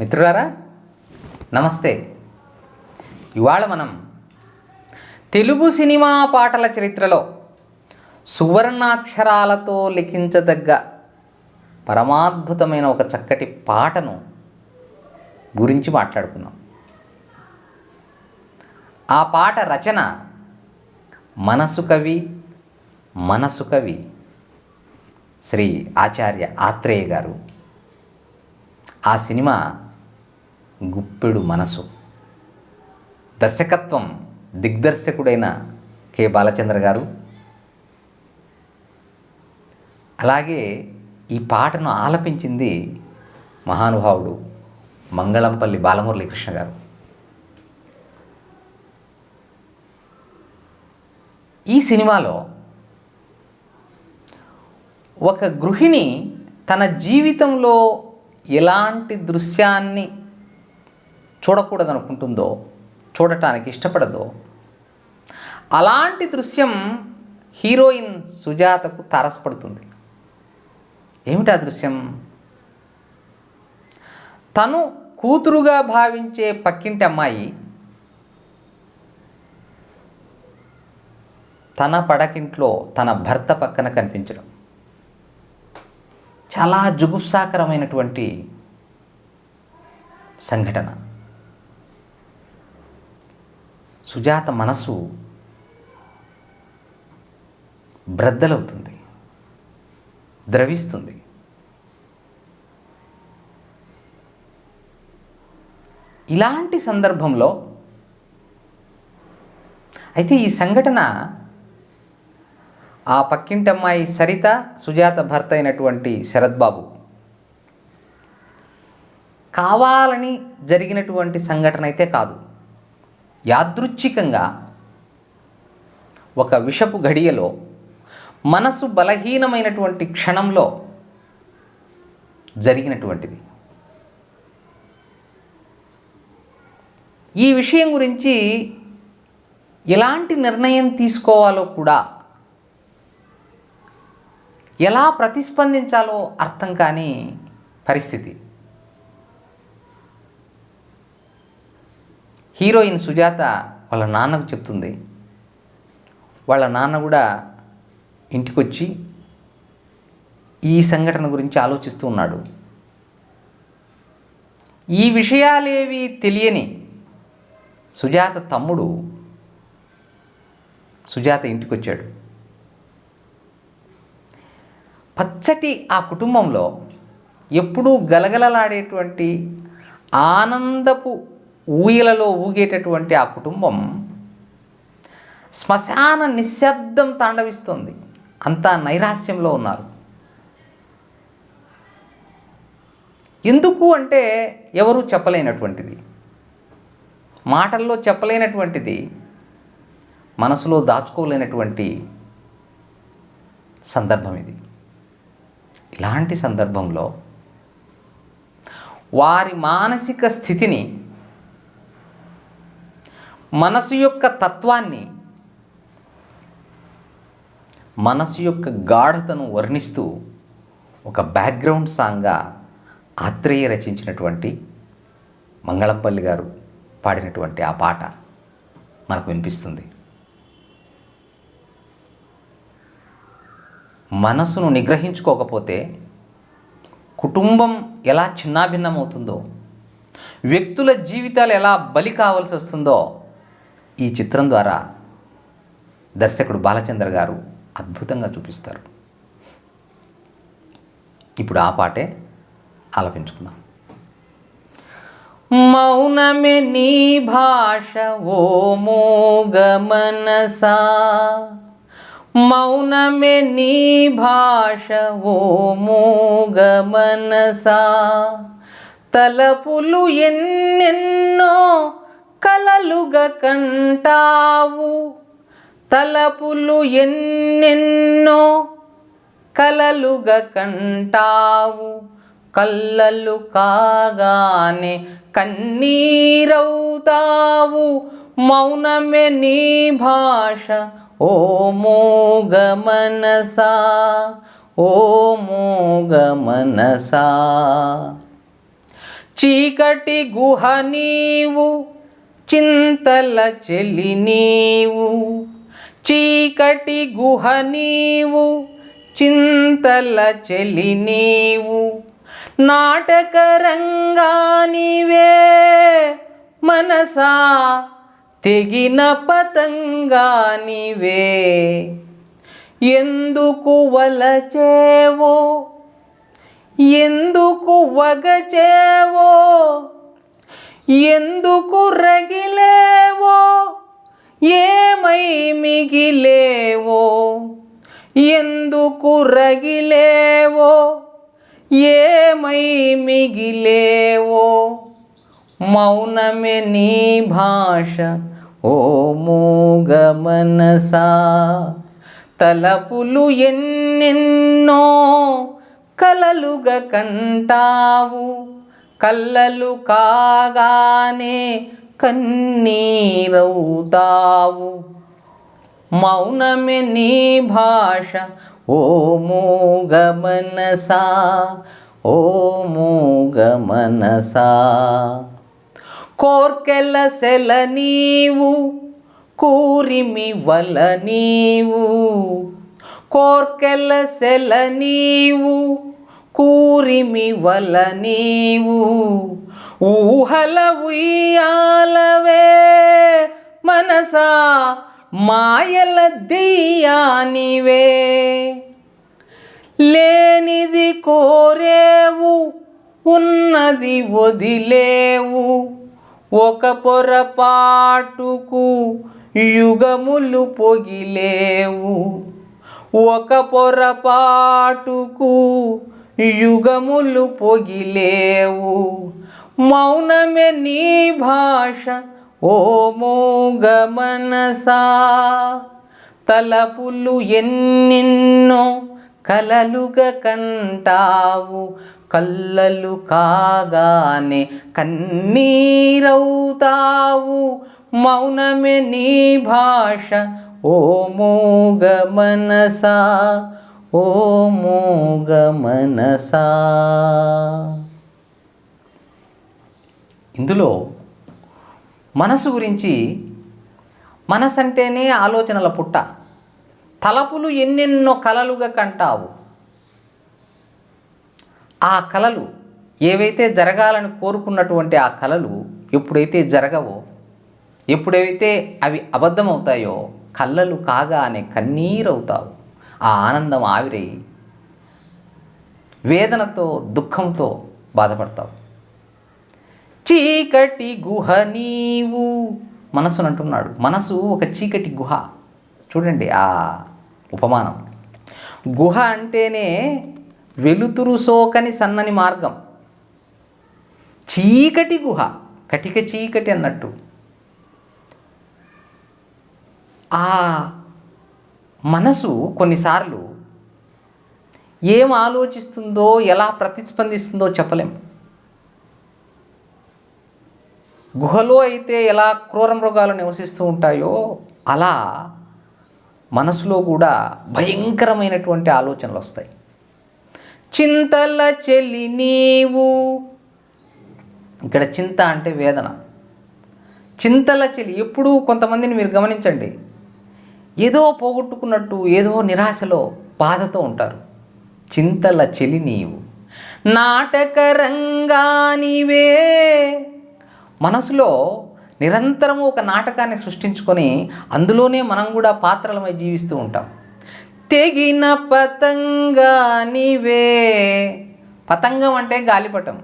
మిత్రులారా నమస్తే. ఇవాళ మనం తెలుగు సినిమా పాటల చరిత్రలో సువర్ణాక్షరాలతో లిఖించదగ్గ పరమాద్భుతమైన ఒక చక్కటి పాటను గురించి మాట్లాడుకున్నాం ఆ పాట రచన మనసు కవి మనసు కవి శ్రీ ఆచార్య ఆత్రేయ గారు. ఆ సినిమా గుప్పెడు మనసు. దర్శకత్వం దిగ్దర్శకుడైన కె. బాలచంద్ర గారు. అలాగే ఈ పాటను ఆలపించింది మహానుభావుడు మంగళంపల్లి బాలమురళీకృష్ణ గారు. ఈ సినిమాలో ఒక గృహిణి తన జీవితంలో ఎలాంటి దృశ్యాన్ని చూడకూడదనుకుంటుందో చూడటానికి ఇష్టపడదో అలాంటి దృశ్యం హీరోయిన్ సుజాతకు తారసపడుతుంది. ఏమిటి ఆ దృశ్యం? తను కూతురుగా భావించే పక్కింటి అమ్మాయి తన పడకింట్లో తన భర్త పక్కన కనిపించడం. చాలా జుగుప్సాకరమైనటువంటి సంఘటన. సుజాత మనసు బ్రద్దలవుతుంది ద్రవిస్తుంది. ఇలాంటి సందర్భంలో అయితే ఈ సంఘటన ఆ పక్కింటి అమ్మాయి సరిత సుజాత భర్త అయినటువంటి శరద్బాబు కావాలని జరిగినటువంటి సంఘటన అయితే కాదు. యాదృచ్ఛికంగా ఒక విషపు గడియలో మనసు బలహీనమైనటువంటి క్షణంలో జరిగినటువంటిది. ఈ విషయం గురించి ఎలాంటి నిర్ణయం తీసుకోవాలో కూడా ఎలా ప్రతిస్పందించాలో అర్థం కాని పరిస్థితి. హీరోయిన్ సుజాత వాళ్ళ నాన్నకు చెప్తుంది. వాళ్ళ నాన్న కూడా ఇంటికొచ్చి ఈ సంఘటన గురించి ఆలోచిస్తూ ఉన్నాడు. ఈ విషయాలేవి తెలియని సుజాత తమ్ముడు సుజాత ఇంటికొచ్చాడు. పచ్చటి ఆ కుటుంబంలో ఎప్పుడూ గలగలలాడేటువంటి ఆనందపు ఊయలలో ఊగేటటువంటి ఆ కుటుంబం శ్మశాన నిశ్శబ్దం తాండవిస్తుంది. అంతా నైరాస్యంలో ఉన్నారు. ఎందుకు అంటే ఎవరూ చెప్పలేనటువంటిది. మాటల్లో చెప్పలేనటువంటిది. మనసులో దాచుకోలేనటువంటి సందర్భం ఇది. ఇలాంటి సందర్భంలో వారి మానసిక స్థితిని మనసు యొక్క తత్వాన్ని మనసు యొక్క గాఢతను వర్ణిస్తూ ఒక బ్యాక్గ్రౌండ్ సాంగ్గా ఆత్రేయ రచించినటువంటి మంగళంపల్లి గారు పాడినటువంటి ఆ పాట మనకు వినిపిస్తుంది. మనసును నిగ్రహించుకోకపోతే కుటుంబం ఎలా చిన్నాభిన్నమవుతుందో వ్యక్తుల జీవితాలు ఎలా బలి కావాల్సి వస్తుందో ఈ చిత్రం ద్వారా దర్శకుడు బాలచంద్ర గారు అద్భుతంగా చూపిస్తారు. ఇప్పుడు ఆ పాటే ఆలపించుకుందాం. మౌనమే నీ భాష ఓ మోగమనసా మౌనమే నీ భాష ఓ మోగమనసా తలపులు ఎన్నెన్నో కలలుగా కంటావు. తలపులు ఎన్నెన్నో కలలుగా కంటావు. కళ్ళలు కాగానే కన్నీరవుతావు. మౌనమే నీ భాష ఓ మోగ మనసా ఓ మోగ మనసా. చీకటి గుహ నీవు చింతల చెలి నీవు చీకటి గుహ నీవు చింతల చెలి నీవు. నాటకరంగానివే మనసా తెగిన పతంగానివే ఎందుకు వలచేవో ఎందుకు వగచేవో ఎందుకు రగిలేవో? ఏమై మిగిలేవో? ఎందుకు రగిలేవో? ఏమై మిగిలేవో? మౌనమే నీ భాష ఓ మూగ మనసా. తలపులు ఎన్నెన్నో కలలుగా కంటావు. కళ్ళలు కాగానే కన్నీరవుతావు. మౌనమే నీ భాష ఓ మూగ మనసా ఓ మూగ మనసా కోర్కెల సెల నీవు కూరిమి వల నీవు. కోర్కెల సెల నీవు కూరిమి వల నీవు. ఊహల ఉయ్యాలవే మనసా మాయల దియానివే లేనిది కోరేవు ఉన్నది వదిలేవు. ఒక పొరపాటుకు యుగములు పొగిలేవు. ఒక పొరపాటుకు యుగములు పొగిలేవు. మౌనమే నీ భాష ఓ మూగ మనసా. తలపులు ఎన్నెన్నో కలలుగా కంటావు. కళ్ళలు కాగానే కన్నీరవుతావు. మౌనమే నీ భాష ఓ మూగ మనసా. ఓ మూగ మనసా ఇందులో మనసు గురించి మనసు అంటేనే ఆలోచనల పుట్ట. తలపులు ఎన్నెన్నో కలలుగా కంటావు. ఆ కలలు ఏవైతే జరగాలని కోరుకున్నటువంటి ఆ కలలు ఎప్పుడైతే జరగవో ఎప్పుడైతే అవి అబద్ధమవుతాయో కళ్ళలు కాగానే కన్నీరవుతావు. ఆ ఆనందం ఆవిరై వేదనతో దుఃఖంతో బాధపడతావు. చీకటి గుహ నీవు మనసును అంటున్నాడు. మనసు ఒక చీకటి గుహ. చూడండి ఆ ఉపమానం. గుహ అంటేనే వెలుతురు సోకని సన్నని మార్గం. చీకటి గుహ కటిక చీకటి అన్నట్టు. ఆ మనసు కొన్నిసార్లు ఏం ఆలోచిస్తుందో ఎలా ప్రతిస్పందిస్తుందో చెప్పలేం. గుహలో అయితే ఎలా క్రూర మృగాలు నివసిస్తూ ఉంటాయో అలా మనసులో కూడా భయంకరమైనటువంటి ఆలోచనలు వస్తాయి. చింతల చెల్లి నీవు. ఇక్కడ చింత అంటే వేదన. చింతల చెలి ఎప్పుడూ కొంతమందిని మీరు గమనించండి. ఏదో పోగొట్టుకున్నట్టు ఏదో నిరాశలో బాధతో ఉంటారు. చింతల చెలి నీవు. నాటక రంగానివే మనసులో నిరంతరము ఒక నాటకాన్ని సృష్టించుకొని అందులోనే మనం కూడా పాత్రలమై జీవిస్తూ ఉంటాం. తెగిన పతంగానివే పతంగం అంటే గాలిపటం.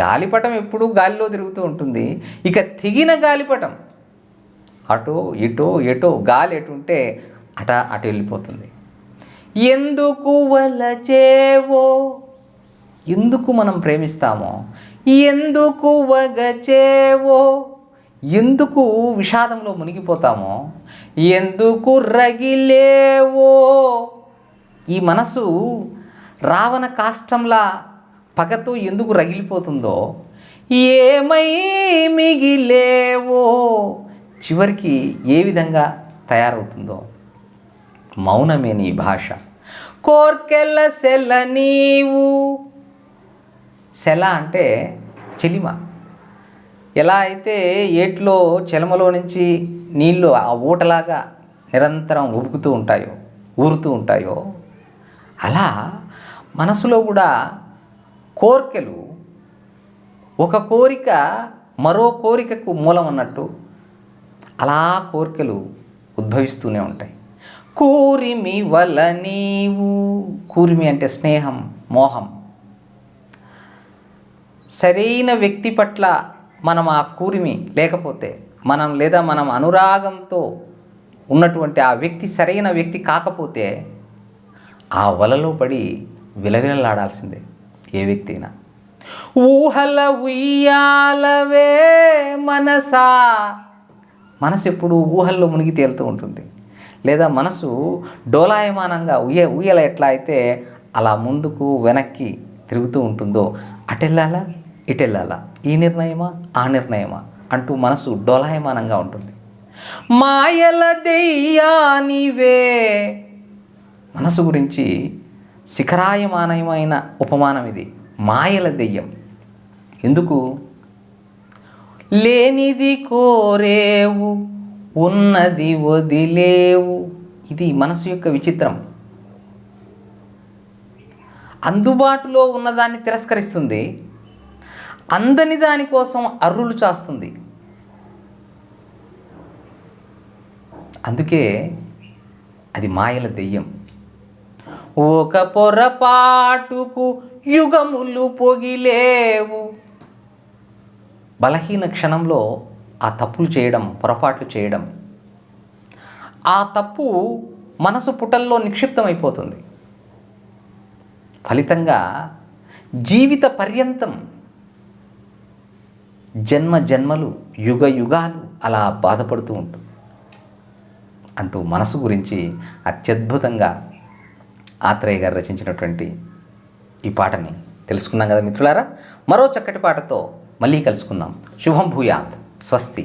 గాలిపటం ఎప్పుడూ గాలిలో తిరుగుతూ ఉంటుంది. ఇక తెగిన గాలిపటం. అటో ఇటో ఎటో గాలి ఎటు ఉంటే అట అటు వెళ్ళిపోతుంది. ఎందుకు వలచేవో? ఎందుకు మనం ప్రేమిస్తామో? ఎందుకు వగచేవో? ఎందుకు విషాదంలో మునిగిపోతామో? ఎందుకు రగిలేవో? ఈ మనసు రావణ కాష్టంలా పగతో ఎందుకు రగిలిపోతుందో? ఏమై మిగిలేవో? చివరికి ఏ విధంగా తయారవుతుందో? మౌనమే నీ భాష. కోర్కెల సెల నీవు. సెల అంటే చెలిమ. ఎలా అయితే ఏట్లో చెలమలో నుంచి నీళ్ళు ఆ ఊటలాగా నిరంతరం ఉబుకుతూ ఉంటాయో ఊరుతూ ఉంటాయో అలా మనసులో కూడా కోర్కెలు ఒక కోరిక మరో కోరికకు మూలం అన్నట్టు అలా కోరికలు ఉద్భవిస్తూనే ఉంటాయి. కూరిమి వల నీవు కూరిమి అంటే స్నేహం మోహం. సరైన వ్యక్తి పట్ల మనం ఆ కూరిమి లేకపోతే మనం లేదా మనం అనురాగంతో ఉన్నటువంటి ఆ వ్యక్తి సరైన వ్యక్తి కాకపోతే ఆ వలలో పడి విలవిలలాడాల్సిందే ఏ వ్యక్తి అయినా ఊహల ఉయ్యాలవే మనసా మనసు ఎప్పుడు ఊహల్లో మునిగి తేలుతూ ఉంటుంది. లేదా మనసు డోలాయమానంగా ఉయ్య ఉయ్యల ఎట్లా అయితే అలా ముందుకు వెనక్కి తిరుగుతూ ఉంటుందో అటెళ్ళాలా? ఇటెళ్ళాలా? ఈ నిర్ణయమా? ఆ నిర్ణయమా? అంటూ మనసు డోలాయమానంగా ఉంటుంది. మాయల దెయ్యానివే మనసు గురించి శిఖరాయమానమైన ఉపమానం ఇది. మాయల దెయ్యం. ఎందుకు? లేనిది కోరేవు ఉన్నది వదిలేవు. ఇది మనసు యొక్క విచిత్రం. అందుబాటులో ఉన్నదాన్ని తిరస్కరిస్తుంది. అందని దానికోసం అర్రులు చాస్తుంది. అందుకే అది మాయల దెయ్యం. ఒక పొరపాటుకు యుగములు పొగిలేవు. బలహీన క్షణంలో ఆ తప్పులు చేయడం పొరపాట్లు చేయడం ఆ తప్పు మనసు పుటల్లో నిక్షిప్తం అయిపోతుంది ఫలితంగా జీవిత పర్యంతం జన్మ జన్మలు యుగ యుగాలు అలా బాధపడుతూ ఉంటుంది అంటూ మనసు గురించి అత్యద్భుతంగా ఆత్రేయ గారు రచించినటువంటి ఈ పాటని తెలుసుకున్నాం కదా మిత్రులారా? మరో చక్కటి పాటతో మళ్ళీ కలుసుకుందాం శుభం భూయాత్ స్వస్తి